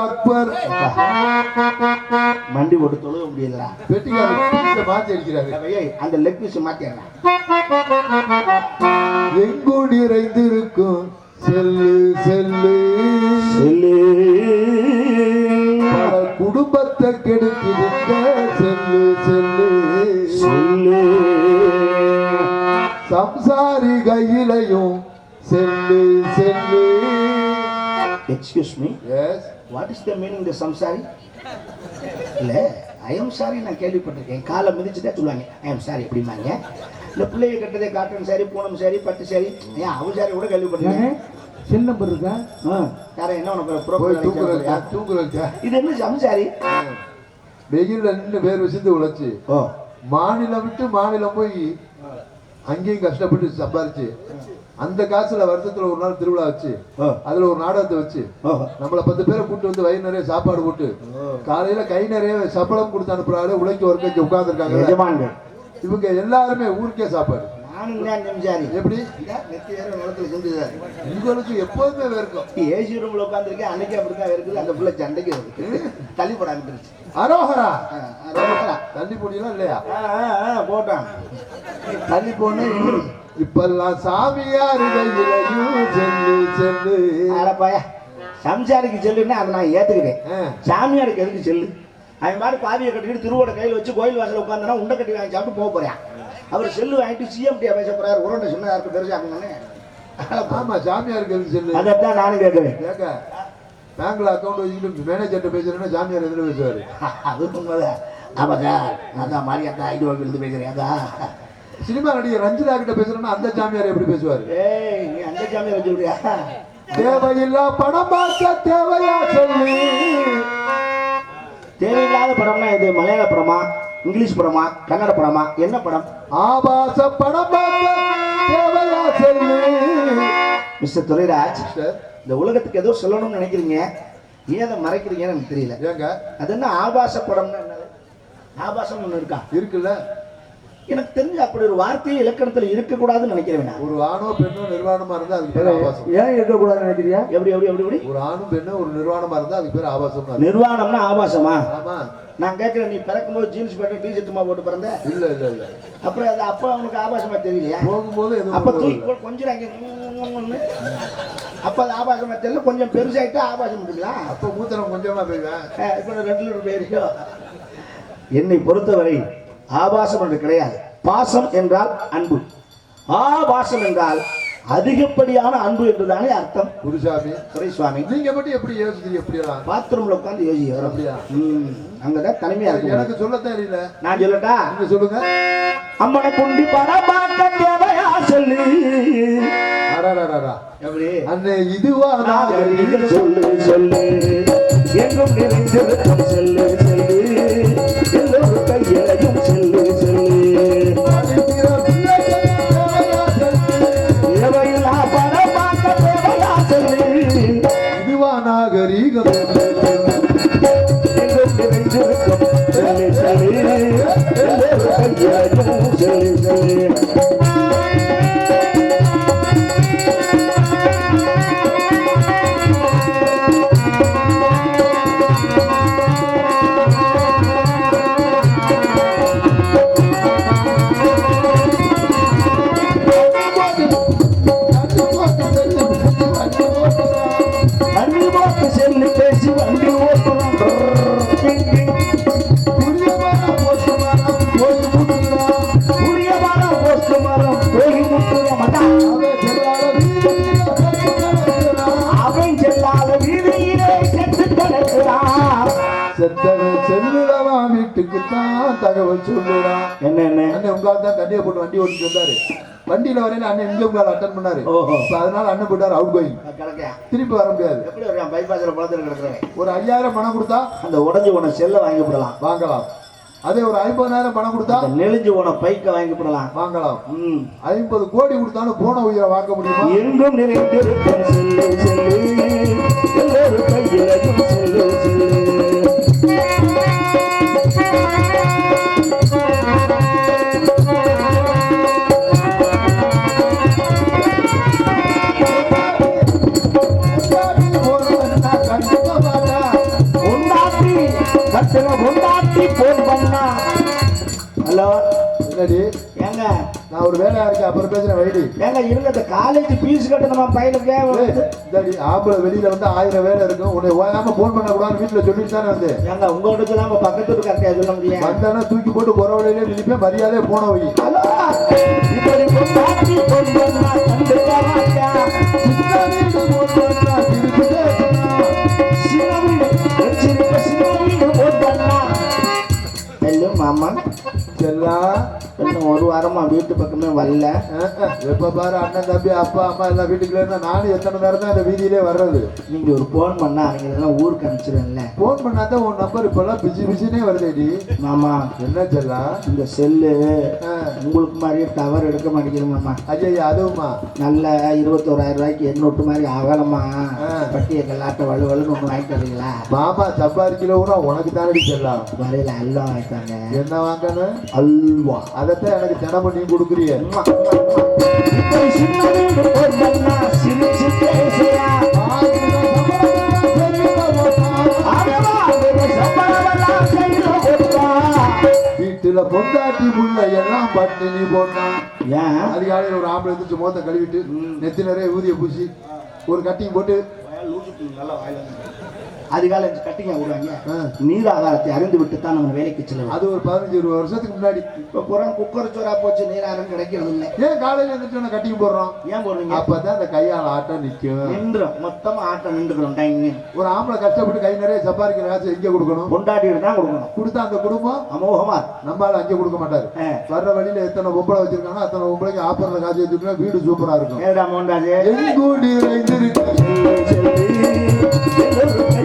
அக்பர் மண்டி போட்டு தொழுக முடியலடா. வெட்டிக்காரர் மாத்தி அடிக்கிறாரு. அந்த லெக் பீஸ் மாத்திடுறா எங்கோ நிறைந்திருக்கும் செல்லு செல்லு. பல குடும்பத்தை கெடுக்குதுங்க செல்லு செல்லு. சம்சாரி கையிலையும் cell cell. Excuse me yes what is the meaning the சம்சாரி இல்ல ஐ எம் சாரி நான் கேள்விப்பட்டிருக்கேன். காலை மிதிச்சுட்டே சொல்லுவாங்க. ஐ எம் சாரி அப்படிம்பாங்க. இந்த பிள்ளைய கட்டதே காட்டன் சாரி பூனம் சாரி பட்டு சாரி ஏன் அவ சாரி கூட கேள்விப்பட்டிருக்கேன். செல் நம்பர் இருக்கா? யாரா என்ன உனக்கு தூக்குறா இது என்ன சம்சாரி வெயில்ல நின்று வேர் விஷயத்து உழைச்சு மாநிலம் விட்டு மாநிலம் போய் அங்கேயும் கஷ்டப்பட்டு சம்பாரிச்சு அந்த காசுல வருஷத்துல ஒரு நாள் திருவிழா வச்சு அதுல ஒரு நாடகத்தை வச்சு நம்மள பத்து பேரை கூட்டு வந்து வயிறு நிறைய சாப்பாடு போட்டு காலையில கை நிறைய சம்பளம் கொடுத்து அனுப்புறாரு உழைக்க ஒரு கட்சி உட்கார்ந்துருக்காங்க. இவங்க எல்லாருமே ஊருக்கே சாப்பாடு. எப்படி? உங்களுக்கு எப்போதுமே இருக்கும் ஏசி ரூம்ல உட்காந்துருக்கேன் அன்னைக்கு அப்படித்தான் இருக்குது அந்த பிள்ளை சண்டைக்கு வருது. தள்ளி போட ஆரம்பிச்சிருச்சு. அரோஹரா. தள்ளி போடலாம் இல்லையா? போட்டான். தள்ளி போன்னு இப்பெல்லாம் சாமியார் செல்லு செல்லு அடப்பாயா. சம்சாரிக்கு செல்லுன்னா அதை நான் ஏத்துக்கிறேன். சாமியாருக்கு எதுக்கு செல்லு? அவன் மாதிரி பாவியை கட்டிக்கிட்டு திருவோட கையில் வச்சு கோயில் வாசல் உட்காந்தனா உண்டை கட்டி வாங்கி சாப்பிட்டு போக போறேன். அவர் செல்லு வாங்கிட்டு சிஎம்டியா பேச போறாரு. உருண்டை சொன்ன யாருக்கு தெரிஞ்சாக்கணும்னு ஆமா சாமியாருக்கு எதுக்கு செல்லு? அதைத்தான் நானும் கேட்குறேன். கேட்க பேங்க்ல அக்கௌண்ட் வச்சுக்கிட்டு மேனேஜர்கிட்ட பேசுறேன்னா சாமியார் எதிர பேசுவாரு? அது உண்மைதான். ஆமா சார் நான் தான் மாதிரி அந்த ஐடி இருந்து பேசுறேன் அதான். சினிமா நடிகர் ரஞ்சிதா கிட்ட பேசுறேன்னா அந்த சாமியார் எப்படி பேசுவாரு? ஏய் நீ அந்த சாமியை வச்சு விடுறியா தேவையில்லா பணம் பார்க்க தேவையா சொல்லு தேவையில்லாத படம்னா இது மலையாள படமா? இங்கிலீஷ் படமா? கன்னட படமா? என்ன படம்? ஆபாச பணம் பார்க்க தேவையா சொல்லு மிஸ்டர் துரைராஜ் இந்த உலகத்துக்கு ஏதோ சொல்லணும்னு நினைக்கிறீங்க. ஏன் அதை மறைக்கிறீங்கன்னு எனக்கு தெரியல. அது என்ன ஆபாச படம்னா என்னது? ஆபாசம் ஒன்று இருக்கா? இருக்குல்ல. எனக்கு தெரிஞ்ச அப்படி ஒரு வார்த்தையே இலக்கணத்துல இருக்கக்கூடாதுன்னு நினைக்கிறேன் நான். ஒரு ஆணோ பெண்ணோ நிர்வாணமா இருந்தா அதுக்கு பேர் ஆபாசம். ஏன் இருக்கக்கூடாதுன்னு நினைக்கிறியா? எப்படி எப்படி எப்படி எப்படி? ஒரு ஆணும் பெண்ணும் ஒரு நிர்வாணமா இருந்தா அதுக்கு பேர் ஆபாசம் நிர்வாணம்னா ஆபாசமா? ஆமா. நான் கேட்கிறேன் நீ பிறக்கும்போது ஜீன்ஸ் பேண்ட் டிஷர்ட்டுமா போட்டு பிறந்த? இல்ல இல்ல இல்ல. அப்புறம் அது அப்போ அவனுக்கு ஆபாசமா தெரியலையா? போகும்போது அப்ப தூக்கி கொஞ்சம். அப்ப அது ஆபாசமா தெரியல கொஞ்சம் பெருசாயிட்டு ஆபாசம் முடிக்கலாம் அப்ப மூத்திரம் கொஞ்சமா போய்வேன் இப்போ ரெண்டு லிட்டர் பேரியோ என்னை பொறுத்தவரை ஆபாசம் என்று கிடையாது. பாசம் என்றால் அன்பு. ஆபாசம் என்றால் அதிகப்படியான அன்பு என்றுதானே அர்த்தம். குருசாமி துரை சுவாமி நீங்க மட்டும் எப்படி யோசிக்கிறீங்க எப்படி எல்லாம் பாத்ரூம்ல உட்காந்து யோசிக்க வரும் அப்படியா? ம், அங்கதான் தனிமையா இருக்கு எனக்கு சொல்ல தெரியல. நான் சொல்லட்டா? நீங்க சொல்லுங்க. அம்மனை குண்டி படம் பார்க்க தேவையா சொல்லு. எப்படி? அண்ணே இதுவா நாகரீகம். சொல்லு சொல்லு. எங்கும் நிறைந்திருக்கும் சொல்லு. தகவல் சொல்லுறான் என்ன என்ன? அண்ணன் உங்க தான் கண்டியை போட்டு வண்டி ஓட்டிட்டு வந்தாரு. வண்டியில வரையில அண்ணன் இங்க உங்களை அட்டன் பண்ணாரு. அதனால அண்ணன் போட்டாரு அவுட் கோயிங் கிடக்க திருப்பி வர முடியாது. எப்படி இருக்கான் பைபாஸ்ல பழத்தில் கிடக்குறேன் ஒரு ஐயாயிரம் பணம் கொடுத்தா அந்த உடஞ்சு உன செல்ல வாங்கி விடலாம் வாங்கலாம். அதே ஒரு ஐம்பதாயிரம் பணம் கொடுத்தா அந்த நெளிஞ்சு உன பைக்க வாங்கி விடலாம் வாங்கலாம். ம். ஐம்பது கோடி கொடுத்தாலும் போன உயிரை வாங்க முடியுமா? எங்கும் நிறைந்திருக்கும் செல்லு செல்லு. எல்லோரும் கையிலையும் செல்லு செல்லு. என்னடி ஏங்க நான் ஒரு வேலையா இருக்கேன் அப்புறம் பேசுறேன் வைடி ஏங்க இருங்க இந்த காலேஜ் ஃபீஸ் கட்டணுமா பையனுக்கு இந்தாடி ஆம்பளை வெளியில வந்து ஆயிரம் வேலை இருக்கும் உன்னை ஓயாம போன் பண்ண கூடாது வீட்டுல சொல்லிட்டு தானே வந்து ஏங்க உங்கள்கிட்ட உங்க பக்கத்து வீட்டுக்கார்ட்ட சொல்ல முடியும் வந்தானா தூக்கி போட்டு குறவழையிலே நினைப்பேன் மரியாதையே போன வை. இப்படி கொண்டாடி கொண்டு வீட்டு பக்கமே வரல. எப்ப பாரு அண்ணன் தம்பி அப்பா அம்மா எல்லாம் வீட்டுக்குள்ள இருந்தா நானும் எத்தனை நேரம் தான் இந்த வீதியிலே வர்றது? நீங்க ஒரு ஃபோன் பண்ணா அவங்க இதெல்லாம் ஊருக்கு அனுப்பிச்சிருவேன்ல. போன் பண்ணாதான் உன் நம்பர் இப்பெல்லாம் பிஸி பிஸினே வருதேடி மாமா என்ன செல்லா? இந்த செல்லு உங்களுக்கு மாதிரியே டவர் எடுக்க மாட்டேங்குது மாமா. ஐயா அதுவுமா? நல்ல இருபத்தோராயிரம் ரூபாய்க்கு எண்ணூட்டு மாதிரி அகலமா ஆ. பட்டியை கல்லாட்ட வலு வலுன்னு ஒன்று வாங்கிட்டு வரீங்களா மாமா சம்பாதிக்கிறவனா உனக்கு தானடி செல்லாம் வரையில அல்வா வாங்கிட்டாங்க என்ன வாங்கணும்? அல்வா. அதைத்தான் எனக்கு தினமும் நீ கொடுக்குறிய சிரிச்சு கொடுத்தா. வீட்டுல பொண்டாட்டி புள்ள எல்லாம் பண்ணி நீ போட்டான் ஏன்? அதிகாலையில் ஒரு ஆம்பளை எடுத்து முகத்தை கழுவிட்டு நெத்தி நிறைய ஊதிய பூசி ஒரு கட்டிங் போட்டு அதிகாலை கட்டிங்க விடுவாங்க. நீர் ஆதாரத்தை அறிந்து விட்டு தான் நம்ம வேலைக்கு செல்லுவோம் அது ஒரு பதினஞ்சு இருபது வருஷத்துக்கு முன்னாடி. இப்ப புறம் குக்கர் சோறா போச்சு நீர் ஆதாரம் கிடைக்கிறது இல்லை ஏன் காலையில எழுந்துட்டு கட்டிங் போடுறோம்? ஏன் போடுறீங்க? அப்பதான் அந்த கையால் ஆட்டம் நிக்கும் நின்றோம் மொத்தமா ஆட்டம் நின்றுக்கிறோம் டைம். ஒரு ஆம்பளை கஷ்டப்பட்டு கை நிறைய சம்பாதிக்கிற காசு எங்க கொடுக்கணும்? கொண்டாடிட்டு தான் கொடுக்கணும். கொடுத்தா அந்த குடும்பம்? அமோகமா. நம்மளால அங்கே கொடுக்க மாட்டாரு. வர்ற வழியில எத்தனை பொம்பளை வச்சிருக்காங்க அத்தனை பொம்பளைக்கு ஆப்பரில் காசு வச்சிருக்கா வீடு சூப்பரா இருக்கும். ஏடா மோண்டாஜே. எங்கூடி இறைந்திருக்கு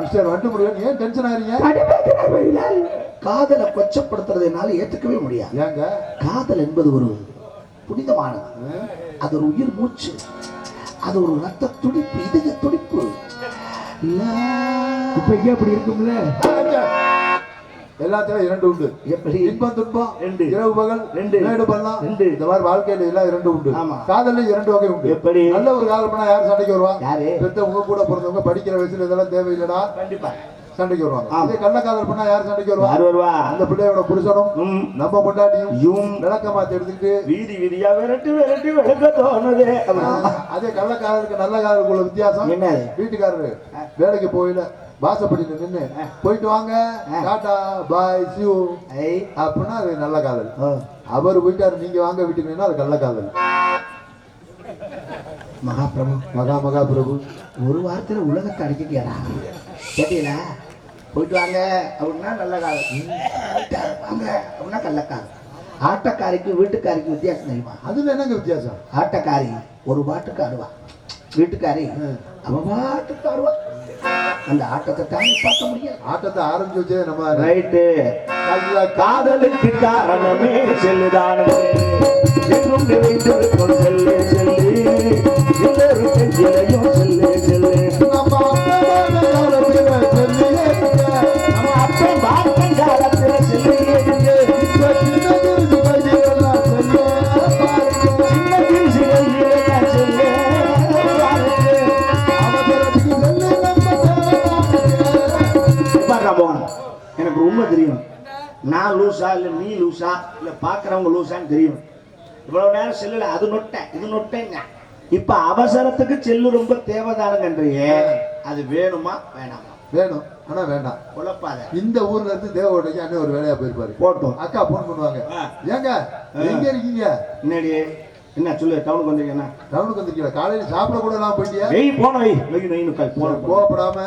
மிஸ்டர் ஏன் டென்ஷன் ஆறீங்க காதலை கொச்சப்படுத்துறதுனால ஏத்துக்கவே முடியாது. ஏங்க? காதல் என்பது ஒரு புனிதமானது? அது ஒரு உயிர் மூச்சு. அது ஒரு ரத்த துடிப்பு இதய துடிப்பு. இப்ப இங்கே அப்படி இருக்கும்ல? எல்லாத்துலயும் இரண்டு உண்டு. எப்படி? இன்பம் துன்பம் ரெண்டு. இரவு பகல் ரெண்டு. மேடு பள்ளம் ரெண்டு. இந்த மாதிரி வாழ்க்கையில எல்லாம் இரண்டு உண்டு. காதல்ல இரண்டு வகை உண்டு. எப்படி? நல்ல ஒரு காதல் பண்ணா யார் சண்டைக்கு வருவா? யாரு? பெத்த உங்க கூட பிறந்தவங்க படிக்கிற வயசுல இதெல்லாம் தேவையில்லடா. கண்டிப்பா. சண்டைக்கு வருவாங்க. ஆமா. இதே கள்ள காதல் பண்ணா யார் சண்டைக்கு வருவா? யார் வருவா? அந்த பிள்ளையோட புருஷனும் நம்ம பொண்டாட்டியும் யும். விளக்கமாத்த எடுத்துக்கிட்டு வீதி வீதியா விரட்டி விரட்டி விளக்க தோணுது. அதே கள்ள காதலுக்கு நல்ல காதலுக்கு உள்ள வித்தியாசம். என்னது? வீட்டுக்காரரு வேலைக்கு போயில வாசப்படியில நின்னு போயிட்டு வாங்க. டாடா பாய் சியூ ஐ. அப்படின்னா அது நல்ல காதல். அவர் போயிட்டாரு நீங்க வாங்க வீட்டுக்கு நின்னா அது கள்ள காதல். மகாபிரபு. மகா மகா பிரபு ஒரு வாரத்துல உலகத்தை அடிக்கிட்டியாடா? கேட்டீங்களா போயிட்டு வாங்க. அப்படின்னா நல்ல போயிட்டு வாங்க. அப்படின்னா கள்ளக்காலம் ஆட்டக்காரிக்கு வீட்டுக்காரிக்கு வித்தியாசம் தெரியுமா? அதுல என்னங்க வித்தியாசம்? ஆட்டக்காரி ஒரு பாட்டுக்கு ஆடுவா வீட்டுக்காரி அவ பாட்டுக்கு ஆடுவா அந்த ஆட்டத்தை தாண்டி பார்க்க முடியாது. ஆட்டத்தை ஆரம்பிச்சு நம்ம ரைட்டு. கள்ள காதலுக்கு காரணமே செல்லுதானே. என்றும் நிறைந்திருக்கும் செல்லு செல்லு. எல்லோரும் செல்லு செல்லு. லூசா இல்ல பாக்குறவங்க லூசான்னு தெரியும். இவ்வளவு நேரம் செல்லுல அது நொட்டேன் இது நொட்டேங்க. இப்ப அவசரத்துக்கு செல்லு ரொம்ப தேவைதானுங்கன்றியே அது வேணுமா வேணாமா? வேணும். ஆனா வேண்டாம். குழப்பாத. இந்த ஊர்ல இருந்து தேவகோட்டைக்கு அண்ணன் ஒரு வேலையா போயிருப்பாரு. போட்டோம். அக்கா போன் பண்ணுவாங்க. ஏங்க எங்க இருக்கீங்க? என்னடி? என்ன சொல்லு டவுனுக்கு வந்திருக்கேன்னா டவுனுக்கு வந்திருக்கீங்க காலையில சாப்பிட கூட எல்லாம் போயிட்டியா? வெய் போன வெய் வெய் நொய் நுக்காய் போன. கோவப்படாம.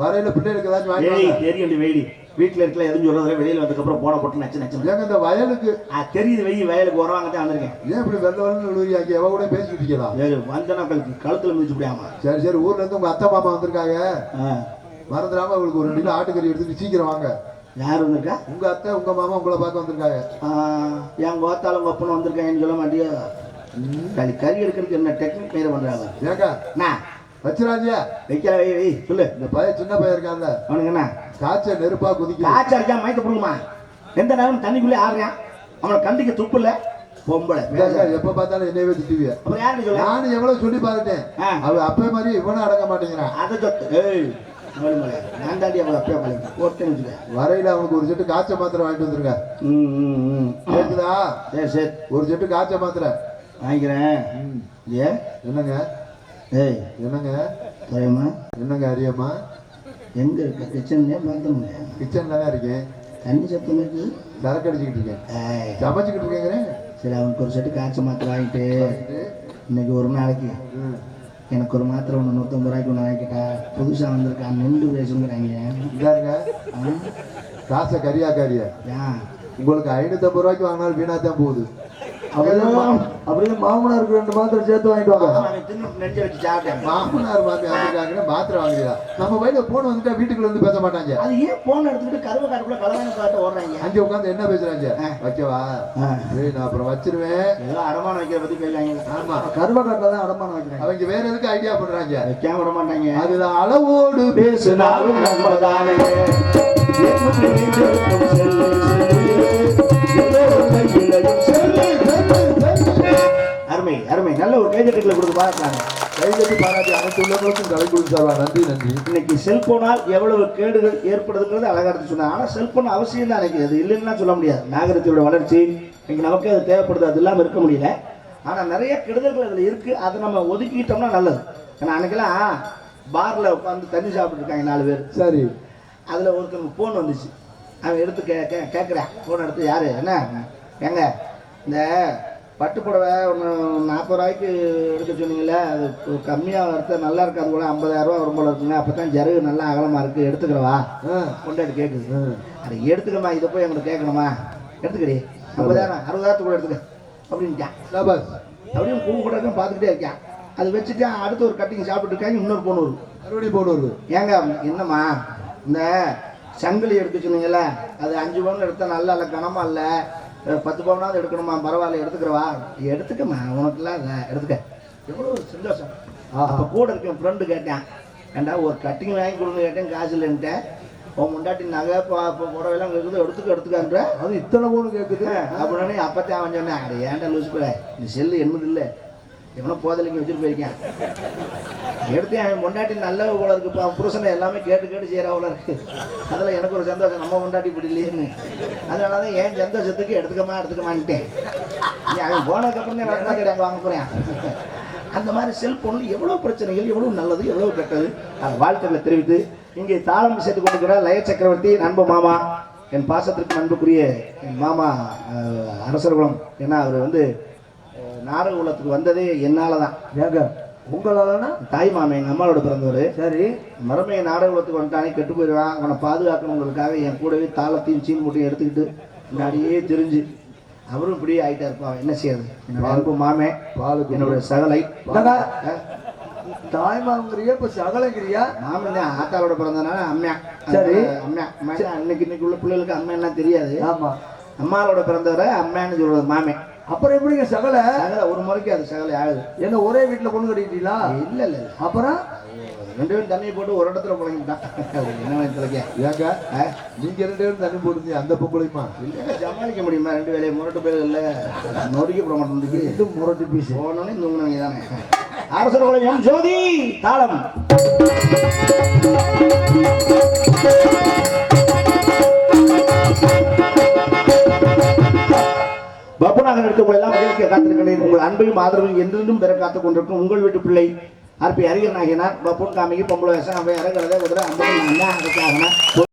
வரையில பிள்ளைகளுக்கு ஏதாச்சும் வாங்கி. தெரியும் வெயிடி வீட்டுல இருக்கல எதுவும் சொல்றதுல வெளியில வந்ததுக்கு அப்புறம் போன போட்டு நச்சு நச்சு ஏங்க இந்த வயலுக்கு தெரியுது வெய் வயலுக்கு வருவாங்க தான் வந்திருக்கேன். ஏன் இப்படி வெள்ள வெள்ள விழுவியா அங்க எவ கூட பேசிட்டு இருக்கீங்களா? சரி வந்தனா கழுத்து கழுத்துல மிதிச்சு முடியாம சரி சரி ஊர்ல இருந்து உங்க அத்தை மாமா வந்திருக்காங்க. மறந்துடாம உங்களுக்கு ஒரு ரெண்டு ஆட்டுக்கறி எடுத்துட்டு சீக்கிரம் வாங்க. யார் வந்திருக்கா? உங்க அத்தை உங்க மாமா உங்களை பார்க்க வந்திருக்காங்க. என் கோத்தாலும் ஒப்பனும் வந்திருக்கேன்னு சொல்ல மாட்டியா? கறி எடுக்கிறதுக்கு என்ன டெக்னிக் மேல பண்றாங்க? ஏக்கா என்ன வச்சிராஜியா வைக்கிற வை வை. சொல்லு. இந்த பையன் சின்ன பையன் இருக்கான்ல. அவனுக்கு என்ன? காய்ச்சல் நெருப்பா குதிக்குது. காய்ச்சல் அடிச்சா மயக்க போடுமா எந்த நேரம் தண்ணிக்குள்ளே ஆடுறான். அவனை கண்டிக்க துப்பு இல்ல பொம்பளை எப்ப பார்த்தாலும் என்னையவே திட்டுவிய. அப்புறம் யாருன்னு சொல்ல? நானும் எவ்வளவு சொல்லி பார்த்துட்டேன் ஆ. அவ அப்பே மாதிரி இவனும் அடங்க மாட்டேங்கிறான். அதை சொத்து. நான் தாண்டி மலை போட்டேன்னு வச்சுக்க. வரையில அவனுக்கு ஒரு செட்டு காய்ச்ச மாத்திரை வாங்கிட்டு வந்திருக்க. கேக்குதா? சரி சரி. ஒரு செட்டு காய்ச்ச மாத்திரை. வாங்கிக்கிறேன். ம். ஏ? என்னங்க? ஏய் என்னங்க? தெரியுமா என்னங்க அரியம்மா எங்க இருக்க? கிச்சன்லயே பாத்ரூம்ல கிச்சன்ல தான் இருக்கேன். தண்ணி சத்தம் இருக்குது சரக்கு அடிச்சுக்கிட்டு இருக்கேன். ஏய். சமைச்சுக்கிட்டு இருக்கேங்கிறேன். சரி அவனுக்கு ஒரு செட்டு காய்ச்சல் மாத்திரை வாங்கிட்டு இன்னைக்கு ஒரு நாளைக்கு. எனக்கு ஒரு மாத்திரை ஒன்று நூற்றம்பது ரூபாய்க்கு ஒன்று வாங்கிக்கிட்டா புதுசாக வந்திருக்கான் நின்று பேசுங்கிறாங்க. இதாருங்க காசை கரியா கரியா ஏன் உங்களுக்கு ஐநூத்தம்பது ரூபாய்க்கு வாங்கினாலும் வீணா தான் போகுது. அப்படியே மாமனாருக்கு ரெண்டு மாத்திரை சேர்த்து வாங்கிட்டு வாங்க. மாமனார் மாமி வந்திருக்காங்கன்னா மாத்திரை வாங்குறீங்களா நம்ம வயல போன் வந்துட்டா வீட்டுக்குள்ள இருந்து பேச மாட்டாங்க. அது ஏன் போன் எடுத்துக்கிட்டு கருவ காட்டுக்குள்ள கலவாணி காட்ட ஓடுறாங்க? அங்கே உட்காந்து என்ன பேசுறாங்க? வைக்கவா? நான் அப்புறம் வச்சிருவேன். ஏதோ அடமானம் வைக்கிற பத்தி பேசுறாங்க. ஆமா. கருவக்காட்டில் தான் அடமானம் வைக்கிறேன் அவங்க வேற எதுக்கு ஐடியா பண்றாங்க? வைக்காம விட மாட்டாங்க. அதுதான் அளவோடு பேசினாலும் நீண்டிருக்கும் செல்லு, செல்லு, அருமை அருமை. நல்ல ஒரு கைதட்டுகளை கொடுத்து பார்க்கலாங்க கைகட்டி பாராட்டி அனைத்து உள்ளவங்களுக்கும் கலை கொடுத்து தருவா நன்றி நன்றி. இன்னைக்கு செல்போனால் எவ்வளவு கேடுகள் ஏற்படுதுங்கிறது அழகா எடுத்து சொன்னாங்க. ஆனால் செல்போன் அவசியம் தான் எனக்கு. அது இல்லைன்னா சொல்ல முடியாது. நாகரிகத்தோட வளர்ச்சி இன்னைக்கு நமக்கு அது தேவைப்படுது. அது இல்லாமல் இருக்க முடியல. ஆனால் நிறைய கெடுதல்கள் அதில் இருக்குது அதை நம்ம ஒதுக்கிட்டோம்னா நல்லது. ஏன்னா அன்னைக்கெல்லாம் பாரில் உட்காந்து தண்ணி சாப்பிட்டு இருக்காங்க நாலு பேர். சரி. அதில் ஒருத்தனுக்கு ஃபோன் வந்துச்சு. அவன் எடுத்து கே கே கேட்குறான் ஃபோன் எடுத்து யார்? என்ன? ஏங்க இந்த பட்டு புடவை ஒன்று நாற்பது ரூபாய்க்கு எடுக்க சொன்னீங்களே அது கம்மியாக எடுத்தா நல்லா இருக்காது கூட ஐம்பதாயிரம் ரூபா வரும் போல இருக்குங்க. அப்போ தான் ஜருகு நல்லா அகலமாக இருக்குது எடுத்துக்கிறவா? கொண்டாடி கேட்குது. அது எடுத்துக்கமா இதை போய் எங்களுக்கு கேட்கணுமா? எடுத்துக்கடி. ஐம்பதாயிரம் அறுபதாயிரத்துக்கு கூட எடுத்துக்க. அப்படின்ட்டான். அப்படியும் பூ கூட பார்த்துக்கிட்டே இருக்கான். அது வச்சுட்டு அடுத்து ஒரு கட்டிங் சாப்பிட்டு இருக்காங்க இன்னொரு பொண்ணு வரும். மறுபடியும் போன் வருது. ஏங்க என்னம்மா இந்த சங்கிலி எடுக்க சொன்னீங்கல்ல அது அஞ்சு பவுன் எடுத்தா நல்லா இல்லை கனமா இல்லை. பத்து பவுனாவது எடுக்கணுமா? பரவாயில்ல எடுத்துக்கிறவா? எடுத்துக்கம்மா உனக்குலாம் அதை எடுத்துக்க. எவ்வளோ சந்தோஷம். அப்போ கூட இருக்க ஃப்ரெண்டு கேட்டேன். ஏண்டா ஒரு கட்டிங் வாங்கி கொடுங்க கேட்டேன் காசு இல்லைன்ட்டேன் உன் முண்டாட்டி நகை பா- பா- புடவைலாம் இருக்குது எடுத்துக்க எடுத்துக்கான்ற. அது இத்தனை போன் கேக்குது. அப்படின்னு அப்பத்தான் அவன் சொன்னேன் அட ஏன்டா லூசு போல இந்த செல்லு என்னது இல்லை. எவனோ போதலைக்கு வச்சுட்டு போயிருக்கேன். எடுத்து என் பொண்டாட்டி நல்ல போல இருக்கு இப்போ புருஷனை எல்லாமே கேட்டு கேட்டு செய்கிறா போல இருக்கு. அதில் எனக்கு ஒரு சந்தோஷம் நம்ம பொண்டாட்டி இப்படி இல்லையேன்னு. அதனால தான் என் சந்தோஷத்துக்கு எடுத்துக்கமா எடுத்துக்கமான்ட்டேன். நீ அவன் போனதுக்கப்புறம் தான் நடந்தா கிடையாது வாங்க போகிறேன் அந்த மாதிரி செல்போனில் எவ்வளோ பிரச்சனைகள் எவ்வளோ நல்லது எவ்வளோ கெட்டது அந்த வாழ்த்துக்களை தெரிவித்து இங்கே தாளம் சேர்த்து கொடுக்குற லய சக்கரவர்த்தி நண்பு மாமா என் பாசத்திற்கு நண்புக்குரிய என் மாமா அஹ், அரசர்குலம் ஏன்னா அவர் வந்து நாடக உலகத்துக்கு வந்ததே என்னால தான் ஏங்க உங்களாலனா? தாய் மாமன் எங்கள் அம்மாவோட பிறந்தவர். சரி. மறுமையை நாடகத்துக்கு வந்துட்டானே கெட்டு போயிடுவான். அவனை பாதுகாக்கணுங்கிறதுக்காக என் கூடவே தாளத்தையும் சீன் மூட்டையும் எடுத்துக்கிட்டு முன்னாடியே தெரிஞ்சு. அவரும் இப்படியே ஆகிட்டா இருப்பான் என்ன செய்யறது? என்னோட மாமே பாலுக்கு என்னோட சகலை? அஹ், தாய்மாங்கிறியா இப்ப சகலங்கிறியா? மாமன் தான். ஆத்தாளோட பிறந்தனால அம்மா சரி. அம்மா அம்மா இன்னைக்கு இன்னைக்கு உள்ள பிள்ளைகளுக்கு அம்மா என்ன தெரியாது. ஆமா. அம்மாவோட பிறந்தவரை அம்மான்னு சொல்றது மாமே அப்புறம் எப்படிங்க சகல? சகலை ஒரு முறைக்கு அது சகலை ஆகுது. என்ன ஒரே வீட்டுல பொண்ணு கட்டிட்டீங்களா இல்ல இல்ல அப்புறம்? ரெண்டு பேரும் தண்ணியை போட்டு ஒரு இடத்துல புழங்கிட்டான் என்ன வயசுலக்கே ஏங்க? நீங்க ரெண்டு பேரும் தண்ணி போடுங்க அந்த பொம்பளையுமா இல்ல சமாளிக்க முடியுமா? ரெண்டு வேலையை முரட்டு பேர் இல்ல நொறுக்கி போட மாட்டேங்குது இது முரட்டு பீஸ். போனோடனே தூங்கினவங்க தானே. அரசர் குலம் எம். ஜோதி தாளம். பப்புநாதன் எடுத்து உங்களை எல்லாம் மகிழ்ச்சியை காத்திருக்கிறேன். உங்கள் அன்பையும் ஆதரவையும் என்றென்றும் பெற காத்துக் கொண்டிருக்கும் உங்கள் வீட்டு பிள்ளை அற்பி அறிஞர் நாகினார் பப்புன் காமிக்கு பொம்பளை வேஷம் அவை இறங்குறதே குதிரை அந்த அண்ணா அதுக்காகனா?